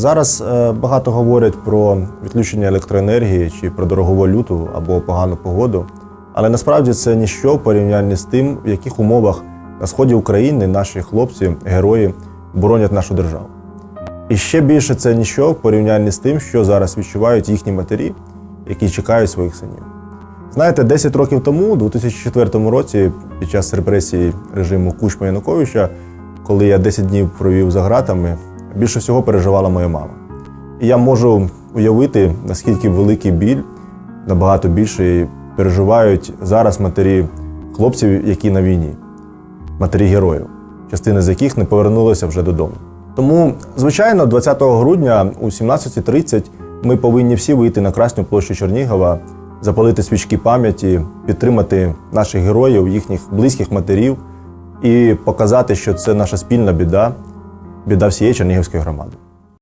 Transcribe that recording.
Зараз е, багато говорять про відключення електроенергії чи про дорогову валюту або погану погоду. Але насправді це ніщо в порівнянні з тим, в яких умовах на сході України наші хлопці, герої боронять нашу державу. І ще більше це ніщо в порівнянні з тим, що зараз відчувають їхні матері, які чекають своїх синів. Знаєте, 10 років тому, у 2004 році, під час репресії режиму Кучма Януковича, коли я 10 днів провів за ґратами, більше всього переживала моя мама. І я можу уявити, наскільки великий біль, набагато більший, переживають зараз матері хлопців, які на війні, матері героїв, частини з яких не повернулися вже додому. Тому, звичайно, 20 грудня о 17.30 ми повинні всі вийти на Красню площу Чернігова, запалити свічки пам'яті, підтримати наших героїв, їхніх близьких матерів і показати, що це наша спільна біда, біда всієї Чернігівської громади.